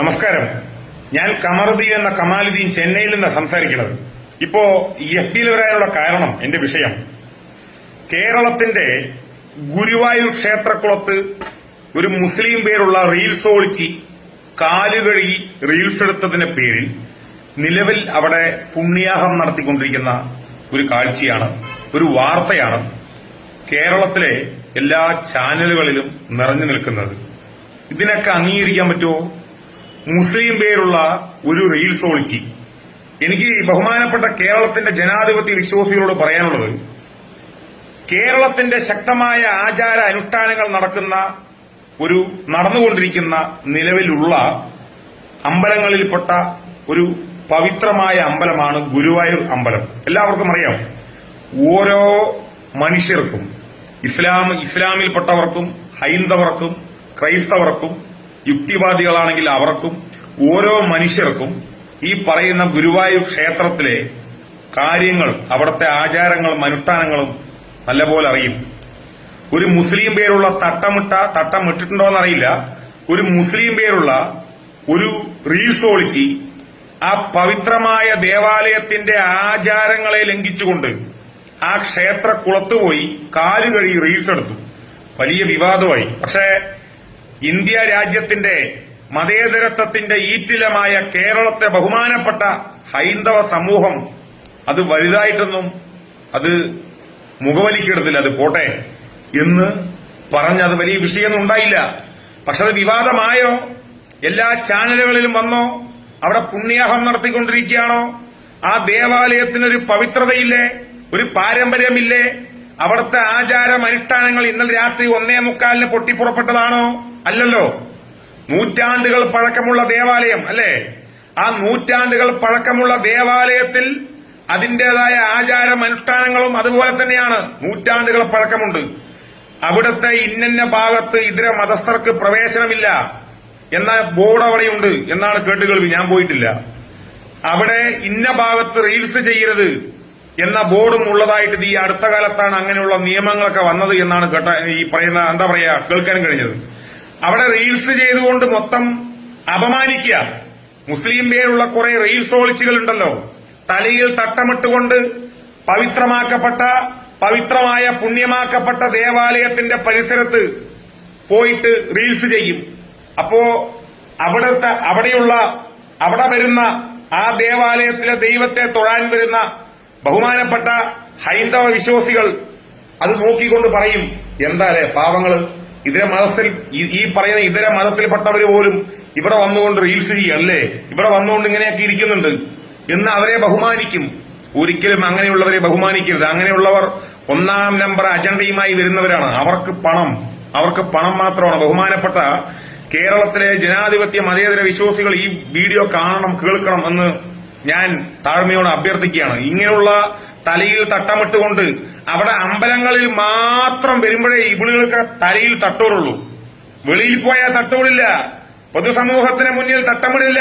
നമസ്കാരം. ഞാൻ കമറുദ്ദീൻ എന്ന കമാലുദ്ദീൻ ചെന്നൈയിൽ നിന്ന് സംസാരിക്കുന്നത്. ഇപ്പോ എഫ് ബിയിൽ വരാനുള്ള കാരണം എന്റെ വിഷയം. കേരളത്തിന്റെ ഗുരുവായൂർ ക്ഷേത്രക്കുളത്ത് ഒരു മുസ്ലിം പേരുള്ള റീൽസ് ഒളിച്ചി കാലുകഴുകി റീൽസ് എടുത്തതിന്റെ പേരിൽ നിലവിൽ അവിടെ പുണ്യാഹം നടത്തിക്കൊണ്ടിരിക്കുന്ന ഒരു കാഴ്ചയാണ് ഒരു വാർത്തയാണ് കേരളത്തിലെ എല്ലാ ചാനലുകളിലും നിറഞ്ഞു നിൽക്കുന്നത്. ഇതിനൊക്കെ അംഗീകരിക്കാൻ പറ്റുമോ? മുസ്ലിം പേരുള്ള ഒരു റീൽസ് ഒളിച്ചി. എനിക്ക് ബഹുമാനപ്പെട്ട കേരളത്തിന്റെ ജനാധിപത്യ വിശ്വാസികളോട് പറയാനുള്ളത് കേരളത്തിന്റെ ശക്തമായ ആചാര അനുഷ്ഠാനങ്ങൾ നടക്കുന്ന ഒരു നടന്നുകൊണ്ടിരിക്കുന്ന നിലവിലുള്ള അമ്പലങ്ങളിൽപ്പെട്ട ഒരു പവിത്രമായ അമ്പലമാണ് ഗുരുവായൂർ അമ്പലം. എല്ലാവർക്കും അറിയാം. ഓരോ മനുഷ്യർക്കും ഇസ്ലാം ഇസ്ലാമിൽപ്പെട്ടവർക്കും ഹൈന്ദവർക്കും ക്രൈസ്തവർക്കും യുക്തിവാദികളാണെങ്കിൽ അവർക്കും ഓരോ മനുഷ്യർക്കും ഈ പറയുന്ന ഗുരുവായൂർ ക്ഷേത്രത്തിലെ കാര്യങ്ങൾ അവിടുത്തെ ആചാരങ്ങളും അനുഷ്ഠാനങ്ങളും നല്ലപോലെ അറിയും. ഒരു മുസ്ലിം പേരുള്ള തട്ടമിട്ട തട്ടം ഇട്ടിട്ടുണ്ടോ എന്നറിയില്ല ഒരു മുസ്ലിം പേരുള്ള ഒരു റീൽസ് ഒളിച്ച് ആ പവിത്രമായ ദേവാലയത്തിന്റെ ആചാരങ്ങളെ ലംഘിച്ചുകൊണ്ട് ആ ക്ഷേത്ര കുളത്തുപോയി കാലുകഴി റീൽസ് എടുത്തു. വലിയ വിവാദമായി. പക്ഷേ ഇന്ത്യ രാജ്യത്തിന്റെ മതേതരത്വത്തിന്റെ ഈറ്റിലമായ കേരളത്തെ ബഹുമാനപ്പെട്ട ഹൈന്ദവ സമൂഹം അത് വലുതായിട്ടൊന്നും അത് മുഖവലിക്കെടുത്തില്ല. അത് പോട്ടെ. എന്ന് പറഞ്ഞ് അത് വലിയ വിഷയമൊന്നും ഉണ്ടായില്ല. പക്ഷെ അത് വിവാദമായോ? എല്ലാ ചാനലുകളിലും വന്നോ? അവിടെ പുണ്യാഹം നടത്തിക്കൊണ്ടിരിക്കുകയാണോ? ആ ദേവാലയത്തിനൊരു പവിത്രതയില്ലേ? ഒരു പാരമ്പര്യമില്ലേ? അവിടുത്തെ ആചാരം അനുഷ്ഠാനങ്ങൾ ഇന്നലെ രാത്രി ഒന്നേ മുക്കാലിന് പൊട്ടിപ്പുറപ്പെട്ടതാണോ? അല്ലല്ലോ. നൂറ്റാണ്ടുകൾ പഴക്കമുള്ള ദേവാലയം അല്ലേ? ആ നൂറ്റാണ്ടുകൾ പഴക്കമുള്ള ദേവാലയത്തിൽ അതിന്റേതായ ആചാരം അനുഷ്ഠാനങ്ങളും അതുപോലെ തന്നെയാണ്. നൂറ്റാണ്ടുകൾ പഴക്കമുണ്ട്. അവിടുത്തെ ഇന്നന്ന ഭാഗത്ത് ഇതര മതസ്ഥർക്ക് പ്രവേശനമില്ല എന്ന ബോർഡ് അവിടെയുണ്ട് എന്നാണ് കേട്ടുകേൾവി. ഞാൻ പോയിട്ടില്ല. അവിടെ ഇന്ന ഭാഗത്ത് റീൽസ് ചെയ്യരുത് എന്ന ബോർഡും ഉള്ളതായിട്ട് ഈ അടുത്ത കാലത്താണ് അങ്ങനെയുള്ള നിയമങ്ങളൊക്കെ വന്നത് എന്നാണ് കേട്ട ഈ പറയുന്ന എന്താ പറയാ കേൾക്കാൻ കഴിഞ്ഞത്. അവിടെ റീൽസ് ചെയ്തുകൊണ്ട് മൊത്തം അപമാനിക്കുക. മുസ്ലിം പേരുള്ള കുറെ റീൽസ് ഓളിച്ചുകൾ ഉണ്ടല്ലോ തലയിൽ തട്ടമിട്ടുകൊണ്ട് പവിത്രമാക്കപ്പെട്ട പവിത്രമായ പുണ്യമാക്കപ്പെട്ട ദേവാലയത്തിന്റെ പരിസരത്ത് പോയിട്ട് റീൽസ് ചെയ്യും. അപ്പോ അവിടുത്തെ അവിടെയുള്ള അവിടെ വരുന്ന ആ ദേവാലയത്തിലെ ദൈവത്തെ തൊഴാൻ വരുന്ന ബഹുമാനപ്പെട്ട ഹൈന്ദവ വിശ്വാസികൾ അത് നോക്കിക്കൊണ്ട് പറയും എന്താലേ പാവങ്ങൾ? ഇതര മതത്തിൽ ഈ- പറയുന്ന ഇതര മതത്തിൽപ്പെട്ടവർ പോലും ഇവിടെ വന്നുകൊണ്ട് റീൽസ് ചെയ്യല്ലേ? ഇവിടെ വന്നുകൊണ്ട് ഇങ്ങനെയൊക്കെ ഇരിക്കുന്നുണ്ട്. എന്ന് അവരെ ബഹുമാനിക്കും. ഒരിക്കലും അങ്ങനെയുള്ളവരെ ബഹുമാനിക്കരുത്. അങ്ങനെയുള്ളവർ ഒന്നാം നമ്പർ അജണ്ടയുമായി വരുന്നവരാണ്. അവർക്ക് പണം. അവർക്ക് പണം മാത്രമാണ്. ബഹുമാനപ്പെട്ട കേരളത്തിലെ ജനാധിപത്യ മതേതര വിശ്വാസികൾ ഈ വീഡിയോ കാണണം കേൾക്കണം എന്ന് ഞാൻ താഴ്മയോട് അഭ്യർത്ഥിക്കുകയാണ്. ഇങ്ങനെയുള്ള തലയിൽ തട്ടമിട്ടുകൊണ്ട് അവിടെ അമ്പലങ്ങളിൽ മാത്രം വരുമ്പോഴേ ഇവിളുകൾക്ക് തലയിൽ തട്ടൂറുള്ളൂ വെളിയിൽ പോയാൽ തട്ടൂടില്ല പൊതുസമൂഹത്തിന് മുന്നിൽ തട്ടമിടില്ല.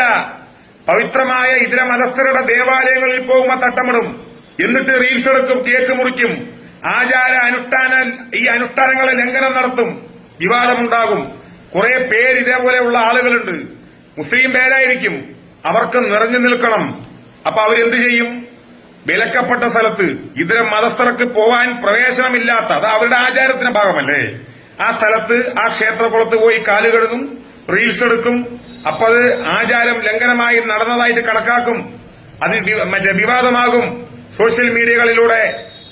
പവിത്രമായ ഇതര മതസ്ഥരുടെ ദേവാലയങ്ങളിൽ പോകുമ്പോൾ തട്ടമിടും. എന്നിട്ട് റീൽസ് എടുക്കും കേക്ക് മുറിക്കും. ആചാര അനുഷ്ഠാന ഈ അനുഷ്ഠാനങ്ങളെ ലംഘനം നടത്തും. വിവാദമുണ്ടാകും. കുറെ പേര് ഇതേപോലെയുള്ള ആളുകളുണ്ട്. മുസ്ലിം പേരായിരിക്കും. അവർക്ക് നിറഞ്ഞു നിൽക്കണം. അപ്പൊ അവരെന്ത് ചെയ്യും? വിലക്കപ്പെട്ട സ്ഥലത്ത് ഇതര മതസ്ഥർക്ക് പോവാൻ പ്രവേശനമില്ലാത്ത അത് അവരുടെ ആചാരത്തിന്റെ ഭാഗമല്ലേ? ആ സ്ഥലത്ത് ആ ക്ഷേത്രകുളത്ത് പോയി കാലുകഴുകും റീൽസ് എടുക്കും. അപ്പൊ അത് ആചാരം ലംഘനമായി നടന്നതായിട്ട് കണക്കാക്കും. അത് മറ്റേ വിവാദമാകും. സോഷ്യൽ മീഡിയകളിലൂടെ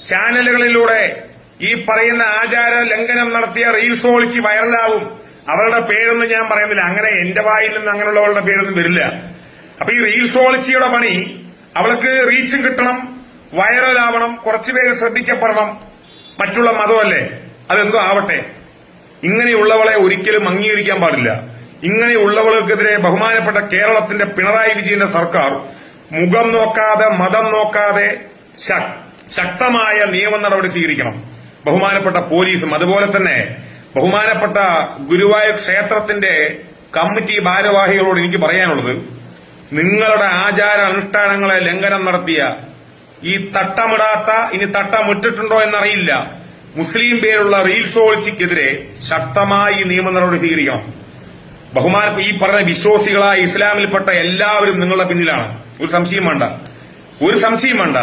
ചാനലുകളിലൂടെ ഈ പറയുന്ന ആചാര ലംഘനം നടത്തിയ റീൽസ് ഒളിച്ച് വൈറലാവും അവരുടെ പേരൊന്നും ഞാൻ പറയുന്നില്ല. അങ്ങനെ എന്റെ വായിൽ നിന്ന് അങ്ങനെയുള്ളവരുടെ പേരൊന്നും വരില്ല. അപ്പൊ ഈ റീൽസ് ഒളിച്ചിയുടെ പണി അവൾക്ക് റീച്ചും കിട്ടണം വൈറലാവണം കുറച്ചുപേര് ശ്രദ്ധിക്കപ്പെടണം. മറ്റുള്ള മതമല്ലേ? അതെന്തോ ആവട്ടെ. ഇങ്ങനെയുള്ളവളെ ഒരിക്കലും അംഗീകരിക്കാൻ പാടില്ല. ഇങ്ങനെയുള്ളവൾക്കെതിരെ ബഹുമാനപ്പെട്ട കേരളത്തിന്റെ പിണറായി വിജയന്റെ സർക്കാർ മുഖം നോക്കാതെ മതം നോക്കാതെ ശക്തമായ നിയമ നടപടി സ്വീകരിക്കണം. ബഹുമാനപ്പെട്ട പോലീസും അതുപോലെ തന്നെ ബഹുമാനപ്പെട്ട ഗുരുവായൂർ ക്ഷേത്രത്തിന്റെ കമ്മിറ്റി ഭാരവാഹികളോട് എനിക്ക് പറയാനുള്ളത് നിങ്ങളുടെ ആചാര അനുഷ്ഠാനങ്ങളെ ലംഘനം നടത്തിയ ഈ തട്ടമിടാത്ത ഇനി തട്ടമിട്ടിട്ടുണ്ടോ എന്നറിയില്ല. മുസ്ലിം പേരുള്ള റീൽസ് ഓളിച്ചിക്കെതിരെ ശക്തമായി നിയമ നടപടി സ്വീകരിക്കണം. ബഹുമാന ഈ പറഞ്ഞ വിശ്വാസികളായ ഇസ്ലാമിൽപ്പെട്ട എല്ലാവരും നിങ്ങളുടെ പിന്നിലാണ്. ഒരു സംശയം വേണ്ട. ഒരു സംശയം വേണ്ട.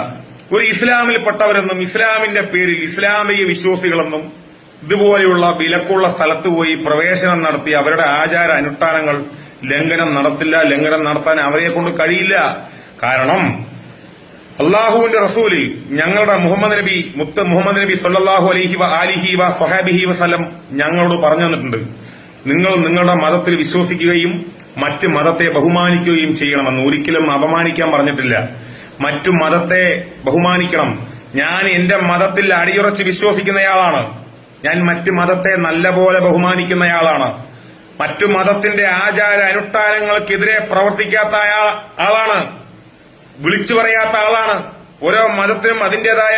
ഒരു ഇസ്ലാമിൽപ്പെട്ടവരെന്നും ഇസ്ലാമിന്റെ പേരിൽ ഇസ്ലാമിക വിശ്വാസികളെന്നും ഇതുപോലെയുള്ള വിലക്കുള്ള സ്ഥലത്ത് പോയി പ്രവേശനം നടത്തി അവരുടെ ആചാര അനുഷ്ഠാനങ്ങൾ ലംഘനം നടത്തില്ല ലംഘനം നടത്താൻ അവരെ കൊണ്ട് കഴിയില്ല. കാരണം അള്ളാഹുവിന്റെ റസൂൽ ഞങ്ങളുടെ മുഹമ്മദ് നബി മുത്ത് മുഹമ്മദ് നബി സല്ലാഹു അലഹി വ ആലിഹി വ സൊഹാബിഹി വസലം ഞങ്ങളോട് പറഞ്ഞു തന്നിട്ടുണ്ട്. നിങ്ങൾ നിങ്ങളുടെ മതത്തിൽ വിശ്വസിക്കുകയും മറ്റ് മതത്തെ ബഹുമാനിക്കുകയും ചെയ്യണമെന്ന് ഒരിക്കലും അപമാനിക്കാൻ പറഞ്ഞിട്ടില്ല. മറ്റു മതത്തെ ബഹുമാനിക്കണം. ഞാൻ എന്റെ മതത്തിൽ അടിയുറച്ച് വിശ്വസിക്കുന്നയാളാണ്. ഞാൻ മറ്റ് മതത്തെ നല്ലപോലെ ബഹുമാനിക്കുന്നയാളാണ്. മറ്റു മതത്തിന്റെ ആചാര അനുഷ്ഠാനങ്ങൾക്കെതിരെ പ്രവർത്തിക്കാത്ത ആളാണ്. വിളിച്ചു പറയാത്ത ആളാണ്. ഓരോ മതത്തിനും അതിന്റേതായ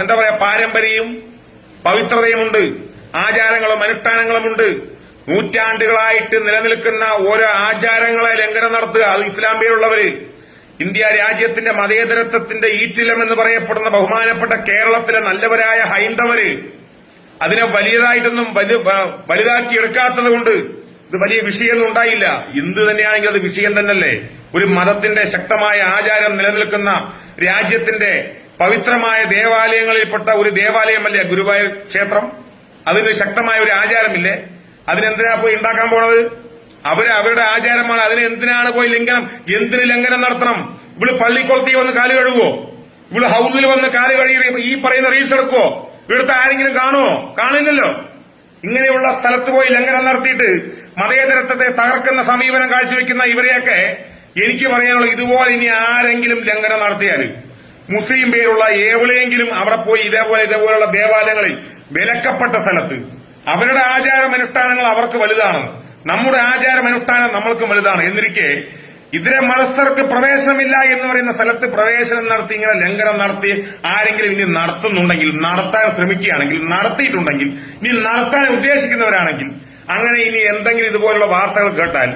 എന്താ പറയാ പാരമ്പര്യവും പവിത്രതയുമുണ്ട്. ആചാരങ്ങളും അനുഷ്ഠാനങ്ങളുമുണ്ട്. നൂറ്റാണ്ടുകളായിട്ട് നിലനിൽക്കുന്ന ഓരോ ആചാരങ്ങളെ ലംഘനം നടത്തുക. അത് ഇസ്ലാം പേരുള്ളവര് ഇന്ത്യ രാജ്യത്തിന്റെ മതേതരത്വത്തിന്റെ ഈറ്റിലം എന്ന് പറയപ്പെടുന്ന ബഹുമാനപ്പെട്ട കേരളത്തിലെ നല്ലവരായ ഹൈന്ദവര് അതിനെ വലിയതായിട്ടൊന്നും വലുതാക്കിയെടുക്കാത്തത് കൊണ്ട് ഇത് വലിയ വിഷയമൊന്നും ഉണ്ടായില്ല. എന്ത് തന്നെയാണെങ്കിൽ അത് വിഷയം തന്നെയല്ലേ? ഒരു മതത്തിന്റെ ശക്തമായ ആചാരം നിലനിൽക്കുന്ന രാജ്യത്തിന്റെ പവിത്രമായ ദേവാലയങ്ങളിൽപ്പെട്ട ഒരു ദേവാലയമല്ലേ ഗുരുവായൂർ ക്ഷേത്രം? അതിന് ശക്തമായ ഒരു ആചാരമില്ലേ? അതിനെന്തിനാ പോയി ഉണ്ടാക്കാൻ പോണത്? അവർ അവരുടെ ആചാരമാണ്. അതിന് എന്തിനാണ് പോയി ലംഘനം എന്തിന് ലംഘനം നടത്തണം? ഇവൾ പള്ളിക്കുളത്തിൽ വന്ന് കാൽ കഴുകുവോ? ഇവൾ ഹൗസിൽ വന്ന് കാൽ കഴുകി ഈ പറയുന്ന റീൽസ് എടുക്കുവോ? ഇവിടുത്തെ ആരെങ്കിലും കാണുവോ? കാണില്ലല്ലോ. ഇങ്ങനെയുള്ള സ്ഥലത്ത് പോയി ലംഘനം നടത്തിയിട്ട് മതേതരത്വത്തെ തകർക്കുന്ന സമീപനം കാഴ്ചവെക്കുന്ന ഇവരെയൊക്കെ എനിക്ക് പറയാനുള്ള ഇതുപോലെ ഇനി ആരെങ്കിലും ലംഘനം നടത്തിയാൽ മുസ്ലിം പേരുള്ള ഏവളെയെങ്കിലും അവിടെ പോയി ഇതേപോലെ ഇതേപോലെയുള്ള ദേവാലയങ്ങളിൽ വിലക്കപ്പെട്ട സ്ഥലത്ത് അവരുടെ ആചാരമനുഷ്ഠാനങ്ങൾ അവർക്ക് വലുതാണ്. നമ്മുടെ ആചാരമനുഷ്ഠാനം നമ്മൾക്ക് വലുതാണ്. എന്നിരിക്കെ ഇതര മതസ്ഥർക്ക് പ്രവേശനമില്ല എന്ന് പറയുന്ന സ്ഥലത്ത് പ്രവേശനം നടത്തി ഇങ്ങനെ ലംഘനം നടത്തി ആരെങ്കിലും ഇനി നടത്തുന്നുണ്ടെങ്കിൽ നടത്താൻ ശ്രമിക്കുകയാണെങ്കിൽ നടത്തിയിട്ടുണ്ടെങ്കിൽ ഇനി നടത്താൻ ഉദ്ദേശിക്കുന്നവരാണെങ്കിൽ അങ്ങനെ ഇനി എന്തെങ്കിലും ഇതുപോലുള്ള വാർത്തകൾ കേട്ടാൽ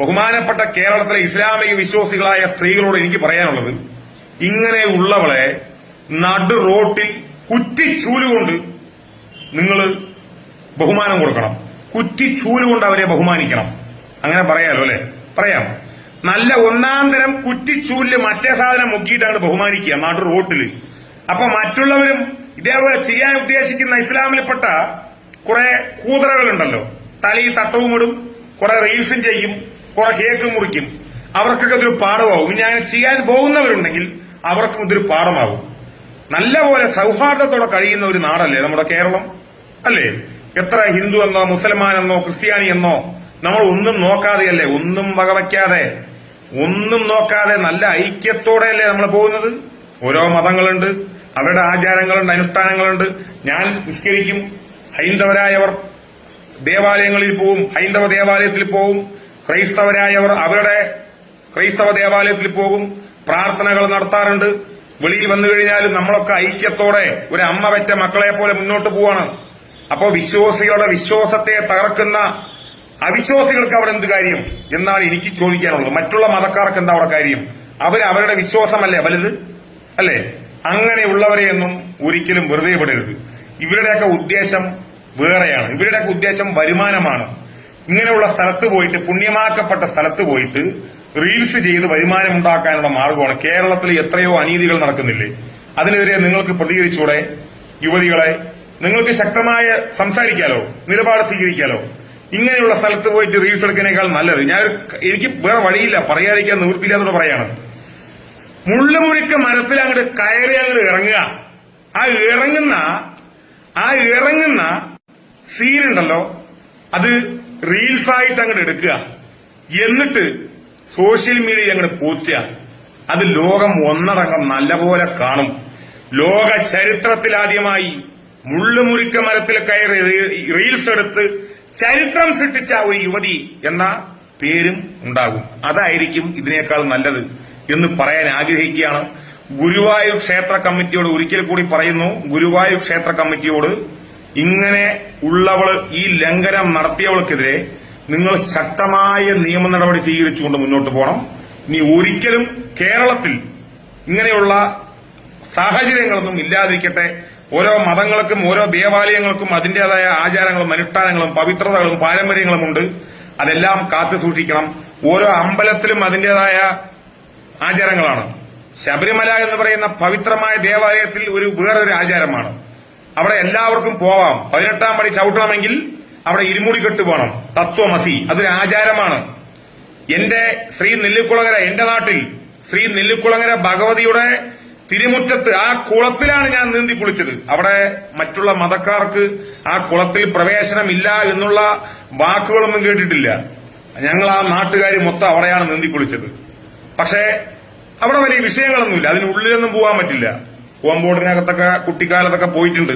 ബഹുമാനപ്പെട്ട കേരളത്തിലെ ഇസ്ലാമിക വിശ്വാസികളായ സ്ത്രീകളോട് എനിക്ക് പറയാനുള്ളത് ഇങ്ങനെയുള്ളവളെ നടു റോട്ടിൽ കുറ്റിച്ചൂലുകൊണ്ട് നിങ്ങൾ ബഹുമാനം കൊടുക്കണം. കുറ്റിച്ചൂലുകൊണ്ട് അവരെ ബഹുമാനിക്കണം. അങ്ങനെ പറയാലോ അല്ലെ? പറയാം. നല്ല ഒന്നാം തരം കുറ്റിച്ചൂലിൽ മറ്റേ സാധനം മുക്കിയിട്ടാണ് ബഹുമാനിക്കുക നാട്ടു റോട്ടിൽ. അപ്പൊ മറ്റുള്ളവരും ഇതേപോലെ ചെയ്യാൻ ഉദ്ദേശിക്കുന്ന ഇസ്ലാമിൽപ്പെട്ട കുറെ കൂതറകളുണ്ടല്ലോ. തലയിൽ തട്ടവും ഇടും കുറെ റീൽസും ചെയ്യും കുറെ കേക്കും മുറിക്കും. അവർക്കൊക്കെ ഇതൊരു പാഠമാവും ഇനി അങ്ങനെ ചെയ്യാൻ പോകുന്നവരുണ്ടെങ്കിൽ അവർക്കും ഇതൊരു പാഠമാവും നല്ലപോലെ സൗഹാർദ്ദത്തോടെ കഴിയുന്ന ഒരു നാടല്ലേ നമ്മുടെ കേരളം? അല്ലേ? എത്ര ഹിന്ദു എന്നോ മുസൽമാൻ എന്നോ ക്രിസ്ത്യാനി എന്നോ നമ്മൾ ഒന്നും നോക്കാതെയല്ലേ ഒന്നും വകവയ്ക്കാതെ ഒന്നും നോക്കാതെ നല്ല ഐക്യത്തോടെ അല്ലേ നമ്മൾ പോകുന്നത്? ഓരോ മതങ്ങളുണ്ട് അവരുടെ ആചാരങ്ങളുണ്ട് അനുഷ്ഠാനങ്ങളുണ്ട്. ഞാൻ നിസ്കരിക്കും. ഹൈന്ദവരായവർ ദേവാലയങ്ങളിൽ പോവും ഹൈന്ദവ ദേവാലയത്തിൽ പോവും ക്രൈസ്തവരായവർ അവരുടെ ക്രൈസ്തവ ദേവാലയത്തിൽ പോകും പ്രാർത്ഥനകൾ നടത്താറുണ്ട്. വെളിയിൽ വന്നു കഴിഞ്ഞാലും നമ്മളൊക്കെ ഐക്യത്തോടെ ഒരു അമ്മ പറ്റ മക്കളെ പോലെ മുന്നോട്ട് പോവാണ്. അപ്പോ വിശ്വാസികളുടെ വിശ്വാസത്തെ തകർക്കുന്ന അവിശ്വാസികൾക്ക് അവിടെ എന്ത് കാര്യം എന്നാണ് എനിക്ക് ചോദിക്കാനുള്ളത്. മറ്റുള്ള മതക്കാർക്ക് എന്താ അവിടെ കാര്യം? അവർ അവരുടെ വിശ്വാസമല്ലേ? വലുത്? അല്ലേ? അങ്ങനെയുള്ളവരെയൊന്നും ഒരിക്കലും വെറുതെ വിടരുത്. ഇവരുടെയൊക്കെ ഉദ്ദേശം വേറെയാണ്. ഇവരുടെ ഉദ്ദേശം വരുമാനമാണ്. ഇങ്ങനെയുള്ള സ്ഥലത്ത് പോയിട്ട് പുണ്യമാക്കപ്പെട്ട സ്ഥലത്ത് പോയിട്ട് റീൽസ് ചെയ്ത് വരുമാനം ഉണ്ടാക്കാനുള്ള മാർഗമാണ്. കേരളത്തിൽ എത്രയോ അനീതികൾ നടക്കുന്നില്ലേ? അതിനെതിരെ നിങ്ങൾക്ക് പ്രതികരിച്ചൂടെ? യുവതികളെ നിങ്ങൾക്ക് ശക്തമായ സംസാരിക്കാലോ? നിലപാട് സ്വീകരിക്കാലോ? ഇങ്ങനെയുള്ള സ്ഥലത്ത് പോയിട്ട് റീൽസ് എടുക്കുന്നതിനേക്കാൾ നല്ലത്. ഞാൻ എനിക്ക് വേറെ വഴിയില്ല. പറയാതിരിക്കാൻ നിവൃത്തിയില്ലാത്തോട് പറയാണ്. മുള്ളുമുരുക്ക് മരത്തിൽ അങ്ങോട്ട് കയറി അങ്ങോട്ട് ഇറങ്ങുക. ആ ഇറങ്ങുന്ന ആ ഇറങ്ങുന്ന സീനുണ്ടല്ലോ അത് റീൽസ് ആയിട്ട് അങ്ങോട്ട് എടുക്കുക. എന്നിട്ട് സോഷ്യൽ മീഡിയ അങ്ങോട്ട് പോസ്റ്റ് ചെയ്യുക. അത് ലോകം ഒന്നടങ്കം നല്ലപോലെ കാണും. ലോക ചരിത്രത്തിലാദ്യമായി മുള്ളുമുറിക്ക മരത്തിൽ കയറി റീൽസ് എടുത്ത് ചരിത്രം സൃഷ്ടിച്ച ഒരു യുവതി എന്ന പേരും ഉണ്ടാകും. അതായിരിക്കും ഇതിനേക്കാൾ നല്ലത് എന്ന് പറയാൻ ആഗ്രഹിക്കുകയാണ്. ഗുരുവായൂർ ക്ഷേത്ര കമ്മിറ്റിയോട് ഒരിക്കൽ കൂടി പറയുന്നു. ഗുരുവായൂർ ക്ഷേത്ര കമ്മിറ്റിയോട് ഇങ്ങനെ ഉള്ളവൾ ഈ ലംഘനം നടത്തിയവൾക്കെതിരെ നിങ്ങൾ ശക്തമായ നിയമ നടപടി സ്വീകരിച്ചുകൊണ്ട് മുന്നോട്ട് പോകണം. ഇനി ഒരിക്കലും കേരളത്തിൽ ഇങ്ങനെയുള്ള സാഹചര്യങ്ങളൊന്നും ഇല്ലാതിരിക്കട്ടെ. ഓരോ മതങ്ങൾക്കും ഓരോ ദേവാലയങ്ങൾക്കും അതിന്റേതായ ആചാരങ്ങളും അനുഷ്ഠാനങ്ങളും പവിത്രതകളും പാരമ്പര്യങ്ങളും ഉണ്ട്. അതെല്ലാം കാത്തു സൂക്ഷിക്കണം. ഓരോ അമ്പലത്തിലും അതിന്റേതായ ആചാരങ്ങളാണ്. ശബരിമല എന്ന് പറയുന്ന പവിത്രമായ ദേവാലയത്തിൽ ഒരു വേറൊരു ആചാരമാണ്. അവിടെ എല്ലാവർക്കും പോവാം. പതിനെട്ടാം പടി ചവിട്ടണമെങ്കിൽ അവിടെ ഇരുമുടി കെട്ടു വേണം. തത്വമസി. അതൊരു ആചാരമാണ്. എന്റെ ശ്രീ നെല്ലിക്കുളങ്ങര എന്റെ നാട്ടിൽ ശ്രീ നെല്ലിക്കുളങ്ങര ഭഗവതിയുടെ തിരുമുറ്റത്ത് ആ കുളത്തിലാണ് ഞാൻ നീന്തി കുളിച്ചത്. അവിടെ മറ്റുള്ള മതക്കാർക്ക് ആ കുളത്തിൽ പ്രവേശനമില്ല എന്നുള്ള വാക്കുകളൊന്നും കേട്ടിട്ടില്ല. ഞങ്ങൾ ആ നാട്ടുകാർ മൊത്തം അവിടെയാണ് നീന്തി കുളിച്ചത്. പക്ഷേ അവിടെ വലിയ വിഷയങ്ങളൊന്നുമില്ല. അതിനുള്ളിലൊന്നും പോകാൻ പറ്റില്ല. കോമ്പൗണ്ടിനകത്തൊക്കെ കുട്ടിക്കാലത്തൊക്കെ പോയിട്ടുണ്ട്.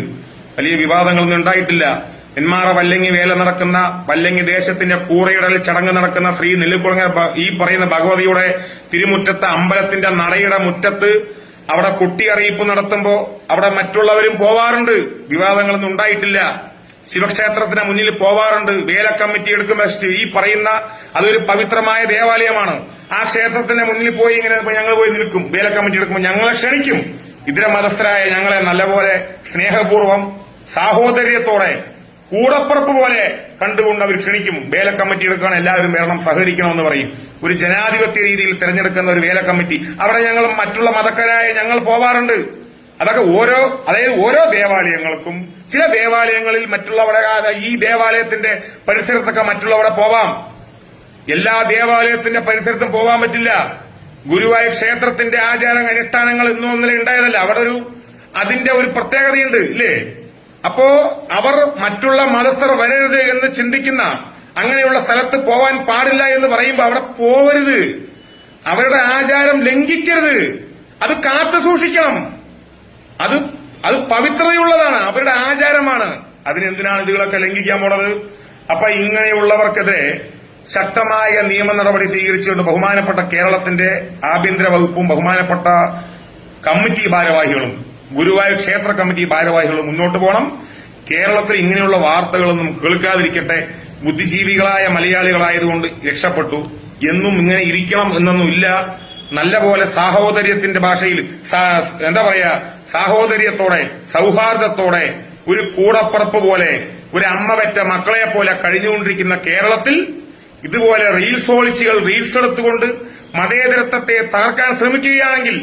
വലിയ വിവാദങ്ങളൊന്നും ഉണ്ടായിട്ടില്ല. എന്മാറ വല്ലങ്ങി വേല നടക്കുന്ന വല്ലങ്ങി ദേശത്തിന്റെ കൂറയിടൽ ചടങ്ങ് നടക്കുന്ന ശ്രീ നെല്ലിക്കുളങ്ങര ഈ പറയുന്ന ഭഗവതിയുടെ തിരുമുറ്റത്ത് അമ്പലത്തിന്റെ നടയുടെ മുറ്റത്ത് അവിടെ കുട്ടി അറിയിപ്പ് നടത്തുമ്പോ അവിടെ മറ്റുള്ളവരും പോവാറുണ്ട്. വിവാദങ്ങളൊന്നും ഉണ്ടായിട്ടില്ല. ശിവക്ഷേത്രത്തിന് മുന്നിൽ പോവാറുണ്ട്. വേല കമ്മിറ്റി എടുക്കുമ്പോൾ ഈ പറയുന്ന അതൊരു പവിത്രമായ ദേവാലയമാണ്. ആ ക്ഷേത്രത്തിന്റെ മുന്നിൽ പോയി ഇങ്ങനെ ഞങ്ങൾ പോയി നിൽക്കും. വേല കമ്മിറ്റി എടുക്കുമ്പോൾ ഞങ്ങളെ ക്ഷണിക്കും. ഇതര മതസ്ഥരായ ഞങ്ങളെ നല്ലപോലെ സ്നേഹപൂർവം സാഹോദര്യത്തോടെ കൂടപ്പുറപ്പ് പോലെ കണ്ടുകൊണ്ട് അവർ ക്ഷണിക്കും. വേല കമ്മിറ്റി എടുക്കാൻ എല്ലാവരും വരണം സഹകരിക്കണമെന്ന് പറയും. ഒരു ജനാധിപത്യ രീതിയിൽ തിരഞ്ഞെടുക്കുന്ന ഒരു വേല കമ്മിറ്റി. അവിടെ ഞങ്ങൾ മറ്റുള്ള മതക്കാരായ ഞങ്ങൾ പോവാറുണ്ട്. അതൊക്കെ ഓരോ അതായത് ഓരോ ദേവാലയങ്ങൾക്കും ചില ദേവാലയങ്ങളിൽ മറ്റുള്ളവരെ ഈ ദേവാലയത്തിന്റെ പരിസരത്തൊക്കെ മറ്റുള്ളവരെ പോവാം. എല്ലാ ദേവാലയത്തിന്റെ പരിസരത്തും പോവാൻ പറ്റില്ല. ഗുരുവായൂർ ക്ഷേത്രത്തിന്റെ ആചാര അനുഷ്ഠാനങ്ങൾ ഇന്നും ഒന്നിലെ ഉണ്ടായതല്ല. അവിടെ ഒരു അതിന്റെ ഒരു പ്രത്യേകതയുണ്ട് ഇല്ലേ? അപ്പോ അവർ മറ്റുള്ള മതസ്ഥർ വരരുത് എന്ന് ചിന്തിക്കുന്ന അങ്ങനെയുള്ള സ്ഥലത്ത് പോവാൻ പാടില്ല എന്ന് പറയുമ്പോൾ അവിടെ പോവരുത്. അവരുടെ ആചാരം ലംഘിക്കരുത്. അത് കാത്തു സൂക്ഷിക്കണം. അത് അത് പവിത്രതയുള്ളതാണ്. അവരുടെ ആചാരമാണ്. അതിനെന്തിനാണ് ഇതുകളൊക്കെ ലംഘിക്കാൻ പോണത്? അപ്പൊ ഇങ്ങനെയുള്ളവർക്കെതിരെ ശക്തമായ നിയമ നടപടി സ്വീകരിച്ചുകൊണ്ട് ബഹുമാനപ്പെട്ട കേരളത്തിന്റെ ആഭ്യന്തര വകുപ്പും ബഹുമാനപ്പെട്ട കമ്മിറ്റി ഭാരവാഹികളും ഗുരുവായൂർ ക്ഷേത്ര കമ്മിറ്റി ഭാരവാഹികളും മുന്നോട്ട് പോകണം. കേരളത്തിൽ ഇങ്ങനെയുള്ള വാർത്തകളൊന്നും കേൾക്കാതിരിക്കട്ടെ. ബുദ്ധിജീവികളായ മലയാളികളായതുകൊണ്ട് രക്ഷപ്പെട്ടു. എന്നും ഇങ്ങനെ ഇരിക്കണം എന്നൊന്നുമില്ല നല്ലപോലെ നല്ല പോലെ സാഹോദര്യത്തിന്റെ ഭാഷയിൽ എന്താ പറയാ സാഹോദര്യത്തോടെ സൗഹാർദ്ദത്തോടെ ഒരു കൂടപ്പറപ്പ് പോലെ ഒരു അമ്മ പെറ്റ മക്കളെ പോലെ കഴിഞ്ഞുകൊണ്ടിരിക്കുന്ന കേരളത്തിൽ ഇതുപോലെ റീൽസ് പോളിച്ചുകൾ റീൽസ് എടുത്തുകൊണ്ട് മതേതരത്വത്തെ തകർക്കാൻ ശ്രമിക്കുകയാണെങ്കിൽ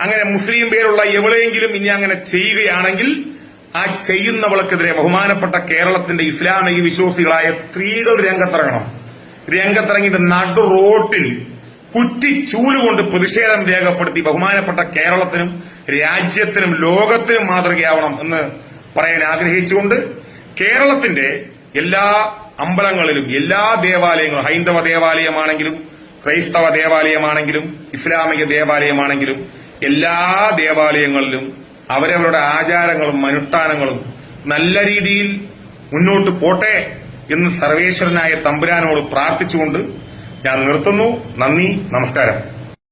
അങ്ങനെ മുസ്ലിം പേരുള്ള എവിടെയെങ്കിലും ഇനി അങ്ങനെ ചെയ്യുകയാണെങ്കിൽ ആ ചെയ്യുന്നവൾക്കെതിരെ ബഹുമാനപ്പെട്ട കേരളത്തിന്റെ ഇസ്ലാമിക വിശ്വാസികളായ സ്ത്രീകൾ രംഗത്തിറങ്ങണം. രംഗത്തിറങ്ങിയിട്ട് നടു റോട്ടിൽ കുറ്റിച്ചൂലുകൊണ്ട് പ്രതിഷേധം രേഖപ്പെടുത്തി ബഹുമാനപ്പെട്ട കേരളത്തിനും രാജ്യത്തിനും ലോകത്തിനും മാതൃകയാവണം എന്ന് പറയാൻ ആഗ്രഹിച്ചുകൊണ്ട് കേരളത്തിന്റെ എല്ലാ അമ്പലങ്ങളിലും എല്ലാ ദേവാലയങ്ങളും ഹൈന്ദവ ദേവാലയമാണെങ്കിലും ക്രൈസ്തവ ദേവാലയമാണെങ്കിലും ഇസ്ലാമിക ദേവാലയമാണെങ്കിലും എല്ലാ ദേവാലയങ്ങളിലും അവരവരുടെ ആചാരങ്ങളും അനുഷ്ഠാനങ്ങളും നല്ല രീതിയിൽ മുന്നോട്ട് പോട്ടെ എന്ന് സർവേശ്വരനായ തമ്പുരാനോട് പ്രാർത്ഥിച്ചുകൊണ്ട് ഞാൻ നിർത്തുന്നു. നന്ദി നമസ്കാരം.